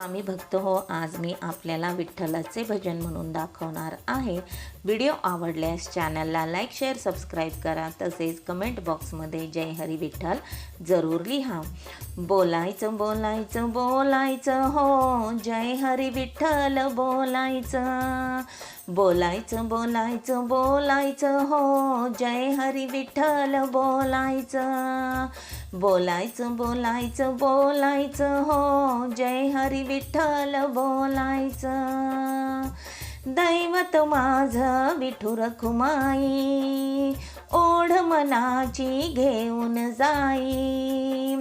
आम्ही भक्त हो आज मी आपल्याला विठ्ठलाचे भजन म्हणून दाखवणार आहे. व्हिडिओ आवडल्यास चॅनलला लाईक शेअर सबस्क्राईब करा. तसेच कमेंट बॉक्समध्ये जय हरी विठ्ठल जरूर लिहा. बोलायचं बोलायचं बोलायचं हो. जय हरी विठ्ठल बोलायचं. बोलायचं बोलायचं बोलायचं हो. जय हरी विठ्ठल बोलायचं. बोलायचं बोलायचं बोलायचं हो. जय हरी विठ्ठल बोलायचं. दैवत माझं विठू रखुमाई ओढ मनाची घेऊन जाई.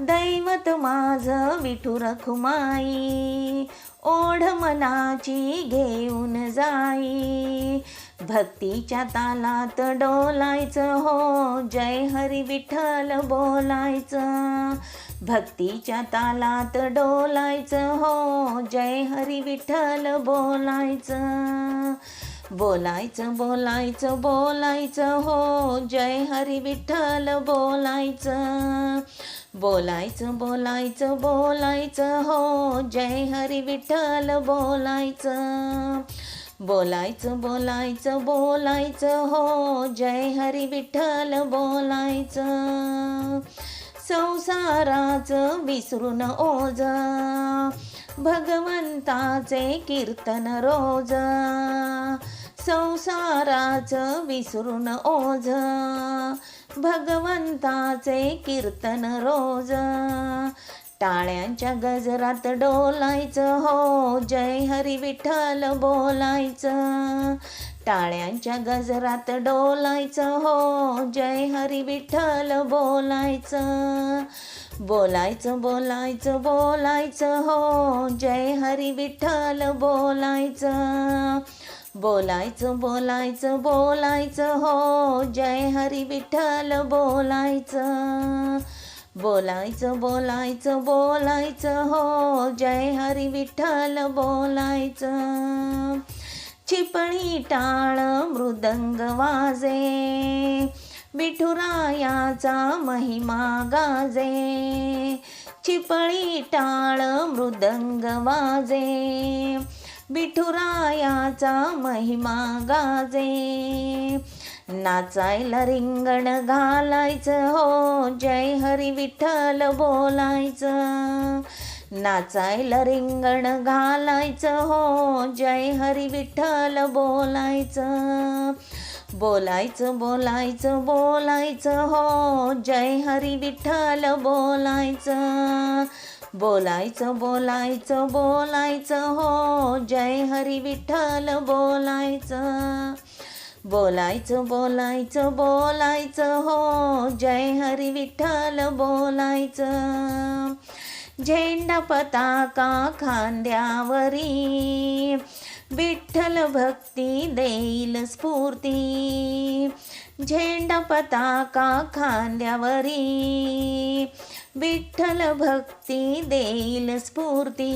दैवत माझं विठू रखुमाई ओढ मनाची घेऊन जाई. भक्तीच्या तालात डोलायचं हो. जय हरी विठ्ठल बोलायचं. भक्तीच्या तालात डोलायचं हो. जय हरी विठ्ठल बोलायचं. बोलायचं बोलायचं बोलायचं हो. जय हरी विठ्ठल बोलायचं. बोलायचं बोलायचं बोलायचं हो. जय हरी विठ्ठल बोलायचं. बोलायचं बोलायचं बोलायचं हो जय हरी विठ्ठल बोलायचं. संसाराचं विसरून ओज भगवंताचे कीर्तन रोज. संसाराचं विसरून ओज भगवंताचे कीर्तन रोज. टाळ्यांच्या गजरात डोलायचं हो जय हरी विठ्ठल बोलायचं. टाळ्यांच्या गजरात डोलायचं हो जय हरी विठ्ठल बोलायचं. बोलायचं बोलायचं बोलायचं हो जय हरी विठ्ठल बोलायचं. बोलायचं बोलायचं बोलायचं हो जय हरी विठ्ठल बोलायचं. बोलायचं बोलायचं बोलायचं हो. जय हरी विठ्ठल बोलायचं. चिपळी टाळ मृदंग वाजे. विठुरायाचा महिमा गाजे. चिपळी टाळ मृदंग वाजे. विठुरायाचा महिमा गाजे. नाचायला रिंगण घालायचं हो जय हरी विठ्ठल बोलायचं. नाचायला रिंगण घालायचं हो जय हरी विठ्ठल बोलायचं. बोलायचं बोलायचं बोलायचं हो जय हरी विठ्ठल बोलायचं. बोलायचं बोलायचं बोलायचं हो जय हरी विठ्ठल बोलायचं. बोलायचं बोलायचं बोलायचं हो. जय हरी विठ्ठल बोलायचं झेंडा पताका खांद्यावरी विठ्ठल भक्ती देईल स्फूर्ती. झेंडा पताका खांद्यावरी विठ्ठल भक्ती देईल स्फूर्ती.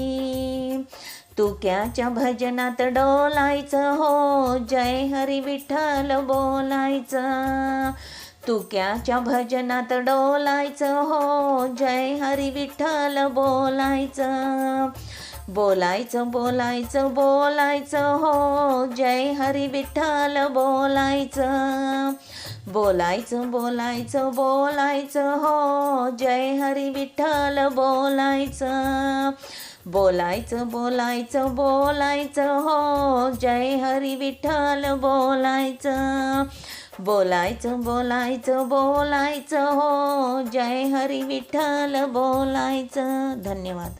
तुक्याच्या भजनात डोलायचं हो जय हरी विठ्ठल बोलायचं. तुक्याच्या भजनात डोलायचं हो जय हरी विठ्ठल बोलायचं. बोलायचं बोलायचं बोलायचं हो जय हरी विठ्ठल बोलायचं. बोलायचं बोलायचं बोलायचं हो जय हरी विठ्ठल बोलायचं. बोलायचं बोलायचं बोलायचं हो. जय हरी विठ्ठल बोलायचं. बोलायचं बोलायचं बोलायचं हो. जय हरी विठ्ठल बोलायचं. धन्यवाद.